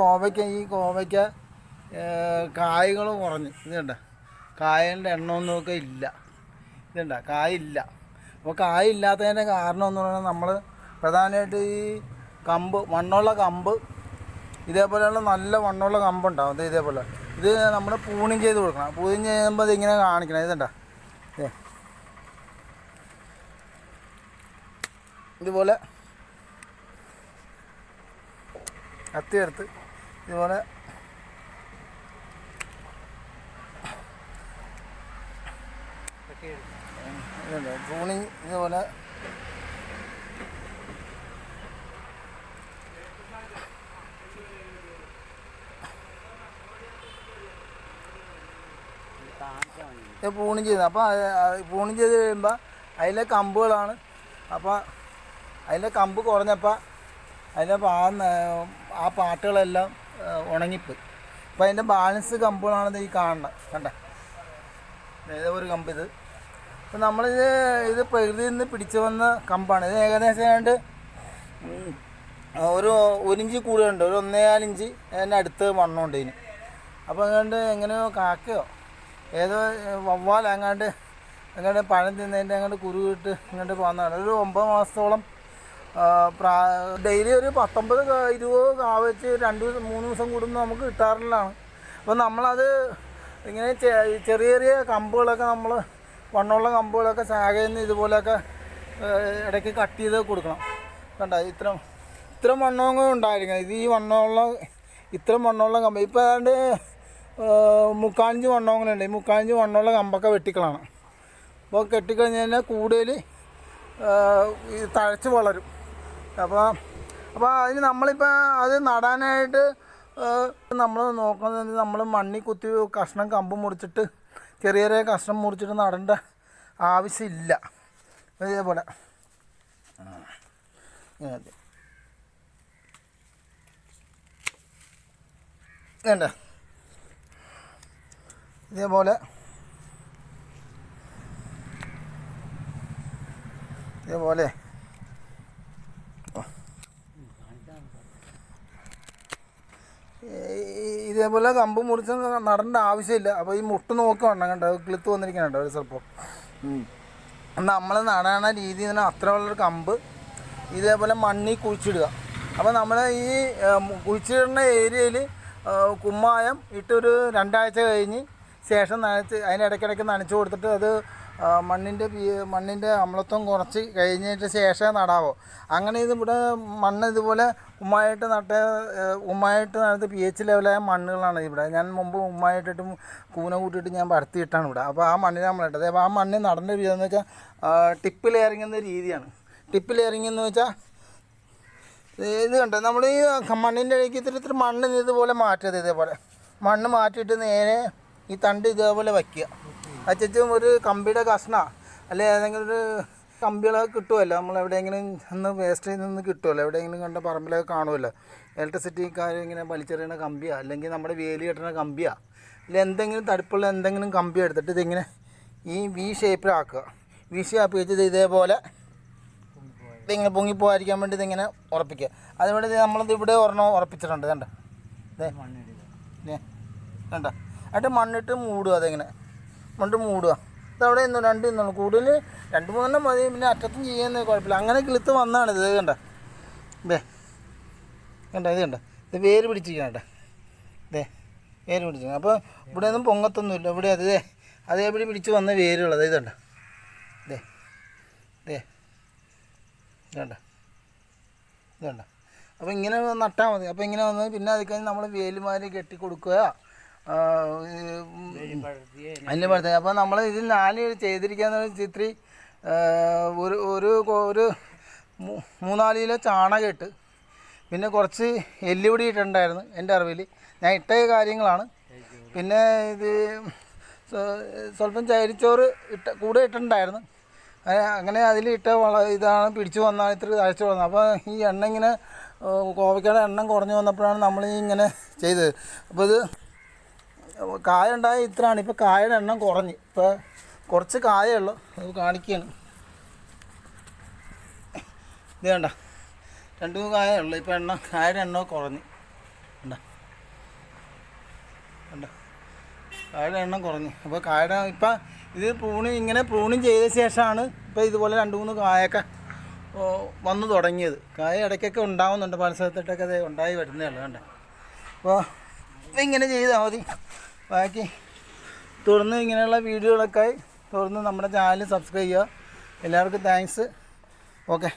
കോവയ്ക്ക ഈ കോവയ്ക്ക കായകൾ കുറഞ്ഞു. ഇത് കണ്ട? കായകളുടെ എണ്ണമൊന്നുമൊക്കെ ഇല്ല. ഇതുണ്ട കായില്ല. അപ്പോൾ കായില്ലാത്തതിന്റെ കാരണം എന്ന് പറയുന്നത് നമ്മൾ പ്രധാനമായിട്ട് ഈ കമ്പ് മണ്ണുള്ള കമ്പ് ഇതേപോലെയുള്ള നല്ല മണ്ണുള്ള കമ്പുണ്ടാവും. ഇത് ഇതേപോലെ. ഇത് നമ്മൾ പൂണിങ് ചെയ്ത് കൊടുക്കണം. പൂണിങ് ചെയ്യുമ്പോൾ ഇതിങ്ങനെ കാണിക്കണം. ഇതുണ്ട ഇതുപോലെ കത്തി എടുത്ത് ഇതുപോലെ ഇതുണ്ട്. ഇതുപോലെ ഇത് ചെയ്ത് അപ്പോൾ പ്രൂണിങ് ചെയ്ത് കഴിയുമ്പോൾ അതിലെ കമ്പുകളാണ്. അപ്പോൾ അതിലെ കമ്പ് കുറഞ്ഞപ്പോൾ അതിന്റെ ആ പാട്ടുകളെല്ലാം ഉണങ്ങിപ്പോയി. അപ്പോൾ അതിന്റെ ബാലൻസ് കമ്പുകളാണെന്ന് ഈ കാണുന്നത് കണ്ട? ഏതോ ഒരു കമ്പ് ഇത്. അപ്പം നമ്മളിത് ഇത് പ്രകൃതിയിൽ നിന്ന് പിടിച്ചു വന്ന കമ്പാണ്. ഇത് ഏകദേശം ഏതാണ്ട് ഒരു ഒരിഞ്ച് കൂടുതലുണ്ട്. ഒരു ഒന്നേകാലിഞ്ച് അതിന്റെ അടുത്ത് മണ്ണുണ്ട് ഇതിന്. അപ്പോൾ അങ്ങാണ്ട് എങ്ങനെയോ കാക്കയോ ഏതോ വവ്വാൽ അങ്ങാണ്ട് അങ്ങാണ്ട് പഴം തിന്നതിന്റെ അങ്ങോട്ട് കുരുവിട്ട് ഇങ്ങോട്ട് പോകുന്നതാണ് ഒരു ഒമ്പത് മാസത്തോളം ഡെയിലി ഒരു പത്തൊമ്പത് ഇരുപത് കാ വെച്ച് രണ്ട് ദിവസം മൂന്ന് ദിവസം കൂടുമ്പോൾ നമുക്ക് കിട്ടാറുള്ളതാണ്. അപ്പോൾ നമ്മളത് ഇങ്ങനെ ചെറിയ ചെറിയ കമ്പുകളൊക്കെ നമ്മൾ വണ്ണമുള്ള കമ്പുകളൊക്കെ ശാഖയിൽ നിന്ന് ഇതുപോലെയൊക്കെ ഇടയ്ക്ക് കട്ട് ചെയ്ത് കൊടുക്കണം. കണ്ട? ഇത്ര ഇത്ര വണ്ണമൊക്കെ ഉണ്ടായിരിക്കണം. ഇത് ഈ വണ്ണമുള്ള ഇത്ര വണ്ണമുള്ള കമ്പ് ഇപ്പോൾ ഏതാണ്ട് മുക്കാലഞ്ച് വണ്ണമൊക്കെ ഉണ്ട്. ഈ മുക്കാലഞ്ച് വണ്ണമുള്ള കമ്പൊക്കെ വെട്ടിക്കളാണ് അപ്പോൾ കെട്ടിക്കഴിഞ്ഞ് കഴിഞ്ഞാൽ കൂടുതൽ തഴച്ച് വളരും. അപ്പോൾ അപ്പോൾ അതിന് നമ്മളിപ്പോൾ അത് നടാനായിട്ട് നമ്മൾ നോക്കുന്നത് നമ്മൾ മണ്ണി കുത്തി കഷ്ണം കമ്പ് മുറിച്ചിട്ട് ചെറിയ ചെറിയ കഷ്ണം മുറിച്ചിട്ട് നടേണ്ട ആവശ്യമില്ല. ഇതേപോലെ. വേണ്ട ഇതേപോലെ. ഇതേപോലെ. ഇതേപോലെ കമ്പ് മുറിച്ച് നടേണ്ട ആവശ്യമില്ല. അപ്പോൾ ഈ മുട്ട് നോക്കുകയാണ് കണ്ടോ? കിളുത്ത് വന്നിരിക്കണുണ്ടോ ഒരു ചിലപ്പോൾ നമ്മൾ നടണ രീതി തന്നെ അത്രയുള്ളൊരു കമ്പ് ഇതേപോലെ മണ്ണിൽ കുഴിച്ചിടുക. അപ്പോൾ നമ്മൾ ഈ കുഴിച്ചിടുന്ന ഏരിയയിൽ കുമ്മായം ഇട്ടൊരു രണ്ടാഴ്ച കഴിഞ്ഞ് ശേഷം നനച്ച് അതിന് ഇടയ്ക്കിടയ്ക്ക് നനച്ച് കൊടുത്തിട്ട് അത് മണ്ണിന്റെ പി- മണ്ണിന്റെ അമ്ലത്വം കുറച്ച് കഴിഞ്ഞതിന് ശേഷമേ നടാവോ. അങ്ങനെ ഇത് ഇവിടെ മണ്ണ് ഇതുപോലെ ഉമ്മായിട്ട് നട്ട ഉമ്മായിട്ട് നടത്ത് പി എച്ച് ലെവലായ മണ്ണുകളാണ് ഇവിടെ. ഞാൻ മുമ്പ് ഉമ്മായിട്ടിട്ടും കൂന കൂട്ടിയിട്ട് ഞാൻ പരത്തിയിട്ടാണ് ഇവിടെ. അപ്പോൾ ആ മണ്ണിനെ നമ്മൾ ഇട്ടത്. അപ്പോൾ ആ മണ്ണ് നടേണ്ട രീതി എന്ന് വെച്ചാൽ ടിപ്പ് ലെയറിംഗ് രീതിയാണ്. ടിപ്പ് ലെയറിംഗ് എന്ന് വെച്ചാൽ ഇത് കണ്ടോ? നമ്മൾ ഈ മണ്ണിന്റെ ഇടയ്ക്ക് ഇത്തിരി ഇത്തിരി മണ്ണ് ഇതുപോലെ മാറ്റരുത് ഇതേപോലെ. മണ്ണ് മാറ്റിയിട്ട് നേരെ ഈ തണ്ട് ഇതേപോലെ വയ്ക്കുക. വച്ചിട്ടും ഒരു കമ്പിയുടെ കഷ്ണ. അല്ലെ ഏതെങ്കിലും ഒരു കമ്പികളൊക്കെ കിട്ടുമല്ലോ നമ്മൾ എവിടെയെങ്കിലും വേസ്റ്റ് നിന്ന് കിട്ടുമല്ലോ എവിടെയെങ്കിലും കണ്ട പറമ്പിലൊക്കെ കാണുമല്ലോ ഇലക്ട്രിസിറ്റിക്കാർ ഇങ്ങനെ വലിച്ചെറിയുന്ന കമ്പിയാ. അല്ലെങ്കിൽ നമ്മുടെ വേലി കെട്ടുന്ന കമ്പിയാ. അല്ലെങ്കിൽ എന്തെങ്കിലും തടുപ്പുള്ള എന്തെങ്കിലും കമ്പി എടുത്തിട്ട് ഇതിങ്ങനെ ഈ വി ഷേപ്പിലാക്കുക വി ഷേപ്പ് വെച്ചത് ഇതേപോലെ ഇതിങ്ങനെ പൊങ്ങിപ്പോകാതിരിക്കാൻ വേണ്ടി ഇതിങ്ങനെ ഉറപ്പിക്കുക. അതുകൊണ്ട് നമ്മളിത് ഇവിടെ ഒരെണ്ണം ഉറപ്പിച്ചിട്ടുണ്ട്. കണ്ട? ഇതേ കണ്ട? എന്നിട്ട് മണ്ണിട്ട് മൂടുക അതിങ്ങനെ. മണ്ണിട്ട് മൂടുക. ഇതവിടെ ഇന്നു രണ്ട് ഇന്നുള്ളൂ കൂടുതൽ രണ്ട് മൂന്നെണ്ണം മതി. പിന്നെ അറ്റത്തും ചെയ്യുന്ന കുഴപ്പമില്ല. അങ്ങനെ കിളുത്ത് വന്നാണ് ഇത്. കണ്ട? ഇതേ കണ്ട? ഇത് കണ്ട? ഇത് വേര് പിടിച്ചിരിക്കണം കേട്ടോ. ഇതേ വേര് പിടിച്ചിരിക്കണം. അപ്പോൾ ഇവിടെ ഒന്നും പൊങ്ങത്തൊന്നുമില്ല. ഇവിടെ അത് ഇതേ അതേപടി പിടിച്ച് വന്ന വേരുള്ളത്. ഇത് കണ്ട? ഇതേ ഇതേ ഇതണ്ട ഇതണ്ട അപ്പോൾ ഇങ്ങനെ നട്ടാൽ മതി. അപ്പോൾ ഇങ്ങനെ വന്ന് പിന്നെ അത് കഴിഞ്ഞ് നമ്മൾ വേലുമാരി കെട്ടി കൊടുക്കുക. ഉം, അപ്പോൾ നമ്മൾ ഇതിൽ നാല് ചെയ്തിരിക്കുന്ന ചിത്രി ഒരു ഒരു ഒരു മൂന്നാൽ കിലോ ചാണകം ഇട്ട് പിന്നെ കുറച്ച് എല്ലുപൊടി ഇട്ടിട്ടുണ്ടായിരുന്നു എന്റെ അറിവിൽ ഞാൻ ഇട്ട കാര്യങ്ങളാണ്. പിന്നെ ഇത് സ്വ- സ്വല്പം ചരിച്ചോറ് ഇട്ട കൂടെ ഇട്ടിട്ടുണ്ടായിരുന്നു. അങ്ങനെ- അതിൽ ഇട്ട വള ഇതാണ് പിടിച്ചു വന്നാൽ ഇത്ര അഴിച്ചു വന്നത്. അപ്പോൾ ഈ എണ്ണ ഇങ്ങനെ കോവയ്ക്കയുടെ എണ്ണം കുറഞ്ഞു വന്നപ്പോഴാണ് നമ്മൾ ഇങ്ങനെ ചെയ്തത്. അപ്പോൾ ഇത് കായ ഉണ്ടായ ഇത്രയാണ്. ഇപ്പോൾ കായയുടെ എണ്ണം കുറഞ്ഞ്. ഇപ്പോൾ കുറച്ച് കായുള്ളൂ അത് കാണിക്കുകയാണ് ഇത് വേണ്ട രണ്ട് മൂന്ന് കായ ഉള്ളൂ. ഇപ്പോൾ എണ്ണം കായയുടെ എണ്ണം കുറഞ്ഞ്. വേണ്ട കണ്ടോ. കായയുടെ എണ്ണം കുറഞ്ഞ്. അപ്പോൾ കായയുടെ ഇപ്പം ഇത് പ്രൂണി ഇങ്ങനെ പ്രൂണിങ് ചെയ്ത ശേഷമാണ് ഇപ്പോൾ ഇതുപോലെ രണ്ട് മൂന്ന് കായൊക്കെ വന്നു തുടങ്ങിയത്. കായ ഇടയ്ക്കൊക്കെ ഉണ്ടാവുന്നുണ്ട്. പല അത് ഉണ്ടായി വരുന്നേ ഉള്ളൂ. കണ്ടോ. അപ്പോൾ ഇപ്പം ഇങ്ങനെ ചെയ്താൽ മതി. ബാക്കി തുടർന്ന് ഇങ്ങനെയുള്ള വീഡിയോകളൊക്കെ തുടർന്ന് നമ്മുടെ ചാനൽ സബ്സ്ക്രൈബ് ചെയ്യുക. എല്ലാവർക്കും താങ്ക്സ് ഓക്കെ